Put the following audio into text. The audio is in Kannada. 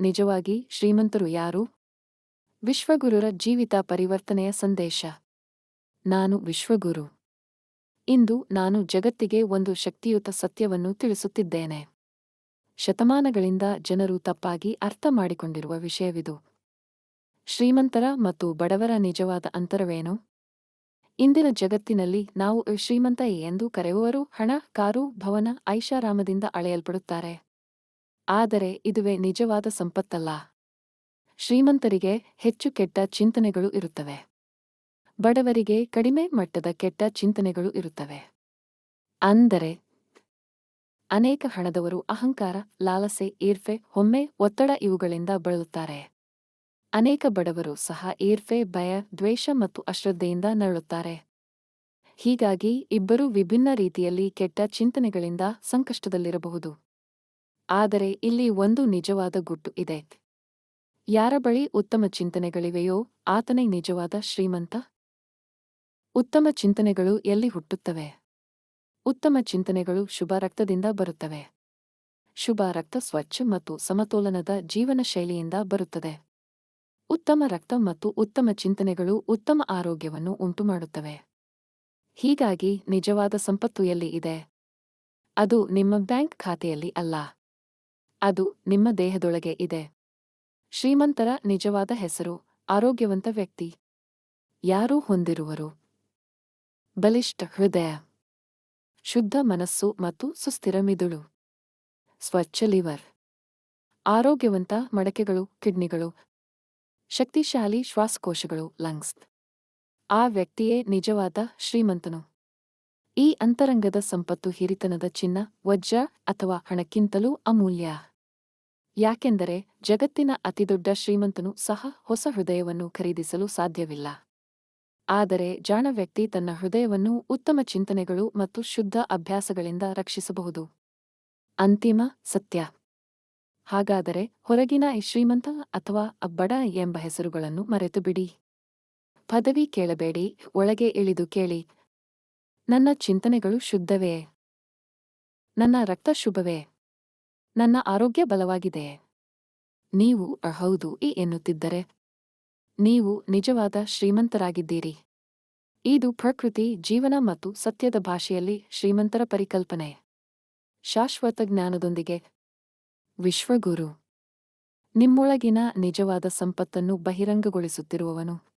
ನಿಜವಾಗಿ ಶ್ರೀಮಂತರು ಯಾರು? ವಿಶ್ವಗುರುರ ಜೀವಿತ ಪರಿವರ್ತನೆಯ ಸಂದೇಶ. ನಾನು ವಿಶ್ವಗುರು. ಇಂದು ನಾನು ಜಗತ್ತಿಗೆ ಒಂದು ಶಕ್ತಿಯುತ ಸತ್ಯವನ್ನು ತಿಳಿಸುತ್ತಿದ್ದೇನೆ. ಶತಮಾನಗಳಿಂದ ಜನರು ತಪ್ಪಾಗಿ ಅರ್ಥ ಮಾಡಿಕೊಂಡಿರುವ ವಿಷಯವಿದು. ಶ್ರೀಮಂತರ ಮತ್ತು ಬಡವರ ನಿಜವಾದ ಅಂತರವೇನು? ಇಂದಿನ ಜಗತ್ತಿನಲ್ಲಿ ನಾವು ಶ್ರೀಮಂತ ಎಂದು ಕರೆಯುವರು ಹಣ, ಕಾರು, ಭವನ, ಐಷಾರಾಮದಿಂದ ಅಳೆಯಲ್ಪಡುತ್ತಾರೆ. ಆದರೆ ಇದುವೇ ನಿಜವಾದ ಸಂಪತ್ತಲ್ಲ. ಶ್ರೀಮಂತರಿಗೆ ಹೆಚ್ಚು ಕೆಟ್ಟ ಚಿಂತನೆಗಳು ಇರುತ್ತವೆ. ಬಡವರಿಗೆ ಕಡಿಮೆ ಮಟ್ಟದ ಕೆಟ್ಟ ಚಿಂತನೆಗಳು ಇರುತ್ತವೆ. ಅಂದರೆ ಅನೇಕ ಹಣದವರು ಅಹಂಕಾರ, ಲಾಲಸೆ, ಈರ್ಫೆ ಹೊಮ್ಮೆ ಒತ್ತಡ ಇವುಗಳಿಂದ ಬಳಲುತ್ತಾರೆ. ಅನೇಕ ಬಡವರು ಸಹ ಈರ್ಫೆ, ಭಯ, ದ್ವೇಷ ಮತ್ತು ಅಶ್ರದ್ಧೆಯಿಂದ ನರಳುತ್ತಾರೆ. ಹೀಗಾಗಿ ಇಬ್ಬರೂ ವಿಭಿನ್ನ ರೀತಿಯಲ್ಲಿ ಕೆಟ್ಟ ಚಿಂತನೆಗಳಿಂದ ಸಂಕಷ್ಟದಲ್ಲಿರಬಹುದು. ಆದರೆ ಇಲ್ಲಿ ಒಂದು ನಿಜವಾದ ಗುಟ್ಟು ಇದೆ. ಯಾರ ಬಳಿ ಉತ್ತಮ ಚಿಂತನೆಗಳಿವೆಯೋ ಆತನೇ ನಿಜವಾದ ಶ್ರೀಮಂತ? ಉತ್ತಮ ಚಿಂತನೆಗಳು ಎಲ್ಲಿ ಹುಟ್ಟುತ್ತವೆ? ಉತ್ತಮ ಚಿಂತನೆಗಳು ಶುಭ ರಕ್ತದಿಂದ ಬರುತ್ತವೆ. ಶುಭ ರಕ್ತ ಸ್ವಚ್ಛ ಮತ್ತು ಸಮತೋಲನದ ಜೀವನ ಶೈಲಿಯಿಂದ ಬರುತ್ತದೆ. ಉತ್ತಮ ರಕ್ತ ಮತ್ತು ಉತ್ತಮ ಚಿಂತನೆಗಳು ಉತ್ತಮ ಆರೋಗ್ಯವನ್ನು ಉಂಟುಮಾಡುತ್ತವೆ. ಹೀಗಾಗಿ ನಿಜವಾದ ಸಂಪತ್ತು ಎಲ್ಲಿ ಇದೆ? ಅದು ನಿಮ್ಮ ಬ್ಯಾಂಕ್ ಖಾತೆಯಲ್ಲಿ ಅಲ್ಲ. ಅದು ನಿಮ್ಮ ದೇಹದೊಳಗೆ ಇದೆ. ಶ್ರೀಮಂತರ ನಿಜವಾದ ಹೆಸರು, ಆರೋಗ್ಯವಂತ ವ್ಯಕ್ತಿ. ಯಾರೂ ಹೊಂದಿರುವರು? ಬಲಿಷ್ಠ ಹೃದಯ. ಶುದ್ಧ ಮನಸ್ಸು ಮತ್ತು ಸುಸ್ಥಿರ ಮಿದುಳು. ಸ್ವಚ್ಛ ಲಿವರ್. ಆರೋಗ್ಯವಂತ ಮಡಕೆಗಳು, ಕಿಡ್ನಿಗಳು. ಶಕ್ತಿಶಾಲಿ ಶ್ವಾಸಕೋಶಗಳು, ಲಂಗ್ಸ್. ಆ ವ್ಯಕ್ತಿಯೇ ನಿಜವಾದ ಶ್ರೀಮಂತನು. ಈ ಅಂತರಂಗದ ಸಂಪತ್ತು ಹಿರಿತನದ ಚಿನ್ನ, ವಜ್ರ ಅಥವಾ ಹಣಕ್ಕಿಂತಲೂ ಅಮೂಲ್ಯ. ಯಾಕೆಂದರೆ ಜಗತ್ತಿನ ಅತಿದೊಡ್ಡ ಶ್ರೀಮಂತನು ಸಹ ಹೊಸ ಹೃದಯವನ್ನು ಖರೀದಿಸಲು ಸಾಧ್ಯವಿಲ್ಲ. ಆದರೆ ಜಾಣ ವ್ಯಕ್ತಿ ತನ್ನ ಹೃದಯವನ್ನು ಉತ್ತಮ ಚಿಂತನೆಗಳು ಮತ್ತು ಶುದ್ಧ ಅಭ್ಯಾಸಗಳಿಂದ ರಕ್ಷಿಸಬಹುದು. ಅಂತಿಮ ಸತ್ಯ. ಹಾಗಾದರೆ ಹೊರಗಿನ ಶ್ರೀಮಂತ ಅಥವಾ ಅಬ್ಬಡ ಎಂಬ ಹೆಸರುಗಳನ್ನು ಮರೆತು ಬಿಡಿ ಪದವಿ ಕೇಳಬೇಡಿ, ಒಳಗೆ ಇಳಿದು ಕೇಳಿ. ನನ್ನ ಚಿಂತನೆಗಳು ಶುದ್ಧವೇ. ನನ್ನ ರಕ್ತ ಶುಭವೇ. ನನ್ನ ಆರೋಗ್ಯ ಬಲವಾಗಿದೆ. ನೀವು ಹೌದು, ಈ ಎನ್ನುತ್ತಿದ್ದರೆ. ನೀವು ನಿಜವಾದ ಶ್ರೀಮಂತರಾಗಿದ್ದೀರಿ. ಇದು ಪ್ರಕೃತಿ, ಜೀವನ ಮತ್ತು ಸತ್ಯದ ಭಾಷೆಯಲ್ಲಿ ಶ್ರೀಮಂತರ ಪರಿಕಲ್ಪನೆ. ಶಾಶ್ವತ ಜ್ಞಾನದೊಂದಿಗೆ. ವಿಶ್ವಗುರು. ನಿಮ್ಮೊಳಗಿನ ನಿಜವಾದ ಸಂಪತ್ತನ್ನು ಬಹಿರಂಗಗೊಳಿಸುತ್ತಿರುವವನು.